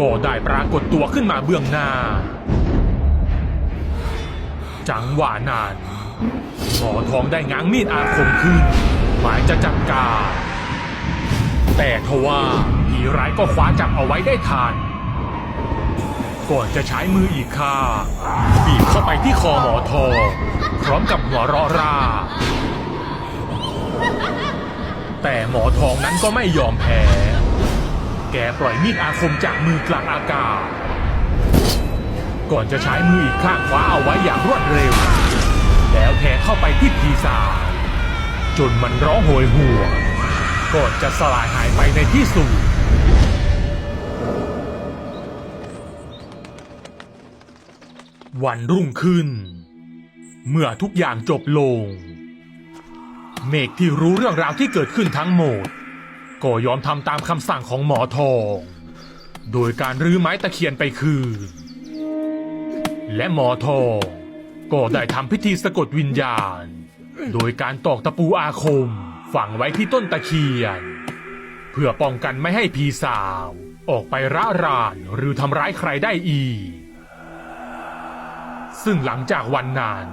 ก็ได้ปรากฏตัวขึ้นมาเบื้องหน้า จังหวะนั้นหมอทองได้ง้างมีดอาคมขึ้น หมายจะจัดการแต่ทว่าผีร้ายก็คว้าจับเอาไว้ได้ทันก่อนจะใช้มืออีกข้างบีบเข้าไปที่คอหมอทองพร้อมกับหัวเราะร่า แต่หมอทองนั้นก็ไม่ยอมแพ้ แกปล่อยมีดอาคมจากมือกลางอากาศ ก่อนจะใช้มืออีกข้างคว้าเอาไว้อย่างรวดเร็ว แล้วแทงเข้าไปที่ผีสาวจนมันร้องโหยหวนก่อนจะสลายหายไปในที่สุดวันรุ่งขึ้น เมื่อทุกอย่างจบลง เมฆที่รู้เรื่องราวที่เกิดขึ้นทั้งหมด ก็ยอมทำตามคำสั่งของหมอทอง โดยการรื้อไม้ตะเคียนไปคืน และหมอทองก็ได้ทำพิธีสะกดวิญญาณ โดยการตอกตะปูอาคมฝังไว้ที่ต้นตะเคียน เพื่อป้องกันไม่ให้ผีสาวออกไประรานหรือทำร้ายใครได้อีก ซึ่งหลังจากวันนั้น